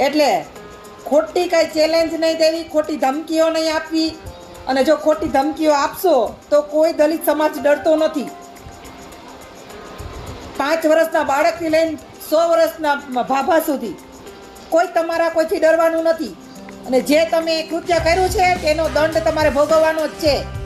એટલે ખોટી કાંઈ ચેલેન્જ નહીં દેવી, ખોટી ધમકીઓ નહીં આપવી. અને જો ખોટી ધમકીઓ આપશો, તો કોઈ દલિત સમાજ ડરતો નથી. પાંચ વર્ષના બાળકથી લઈને સો વર્ષના ભાભા સુધી કોઈ તમારા કોઈથી ડરવાનું નથી. અને જે તમે કૃત્ય કર્યું છે, તેનો દંડ તમારે ભોગવવાનો જ છે.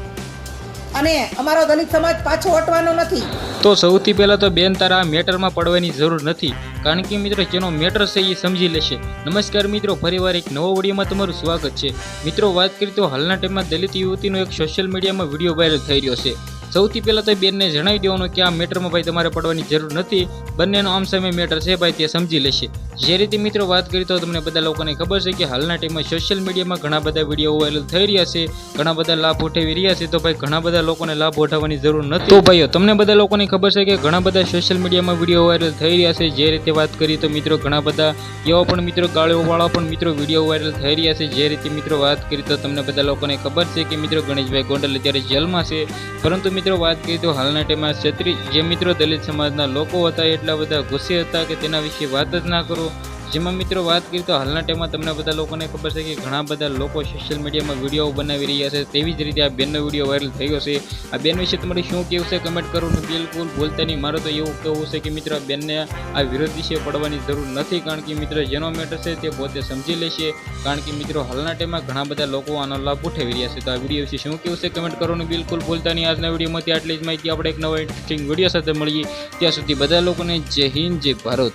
અને અમારો દલિત સમાજ પાછો હટવાનો નથી. તો સૌથી પહેલાં તો બેન તારા મેટરમાં પડવાની જરૂર નથી. કારણ કે મિત્રો, જેનો મેટર છે એ સમજી લેશે. નમસ્કાર મિત્રો, ફરીવાર એક નવો વિડીયોમાં તમારું સ્વાગત છે. મિત્રો, વાત કરીએ તો હાલના ટાઈમમાં દલિત યુવતીનો એક સોશિયલ મીડિયામાં વીડિયો વાયરલ થઈ રહ્યો છે. સૌથી પહેલાં તો બેનને જણાવી દેવાનું કે આ મેટરમાં ભાઈ તમારે પડવાની જરૂર નથી. બંનેનો આમ સામે મેટર છે ભાઈ, તે સમજી લેશે. જે રીતે મિત્રો વાત કરી તો તમને બધા લોકોને ખબર છે કે હાલના ટાઈમમાં સોશિયલ મીડિયામાં ઘણા બધા વીડિયો વાયરલ થઈ રહ્યા છે, ઘણા બધા લાભ ઉઠાવી રહ્યા છે. તો ભાઈ, ઘણા બધા લોકોને લાભ ઉઠાવવાની જરૂર નથી. તો ભાઈઓ, તમને બધા લોકોને ખબર છે કે ઘણા બધા સોશિયલ મીડિયામાં વીડિયો વાયરલ થઈ રહ્યા છે. જે રીતે વાત કરી તો મિત્રો ઘણા બધા, એવા પણ મિત્રો, ગાળીઓવાળા પણ મિત્રો વીડિયો વાયરલ થઈ રહ્યા છે. જે રીતે મિત્રો વાત કરી તો તમને બધા લોકોને ખબર છે કે મિત્રો ગણેશભાઈ ગોંડલ અત્યારે જેલમાં છે. પરંતુ મિત્રો, વાત કરી તો હાલના ટાઈમમાં ક્ષત્રિય, જે મિત્રો દલિત સમાજના લોકો હતા એટલા બધા ગુસ્સે હતા કે તેના વિશે વાત જ ના કરો. જેમાં મિત્રો વાત કરીએ તો હાલના ટાઈમમાં તમને બધા લોકોને ખબર છે કે ઘણા બધા લોકો સોશિયલ મીડિયામાં વીડિયો બનાવી રહ્યા છે. તેવી જ રીતે આ બેનનો વીડિયો વાયરલ થયો છે. આ બેન વિશે તમારે શું કહેવું છે? કમેન્ટ કરવાનું બિલકુલ ભૂલતા નહીં. મારે તો એવું કહેવું છે કે મિત્રો આ બેનને આ વિરોધ વિશે પડવાની જરૂર નથી કારણ કે મિત્રો જેનો મેટર છે તે પોતે સમજી લેશે. કારણ કે મિત્રો હાલના ટાઈમમાં ઘણા બધા લોકો આનો લાભ ઉઠાવી રહ્યા છે. તો આ વીડિયો વિશે શું કહેવું છે? કમેન્ટ કરવાનું બિલકુલ ભૂલતા નહીં. આજના વિડીયોમાંથી આટલી જ માહિતી. આપણે એક નવા ઇન્ટરેસ્ટિંગ વીડિયો સાથે મળીએ. ત્યાં સુધી બધા લોકોને જય હિન્દ, જય ભારત.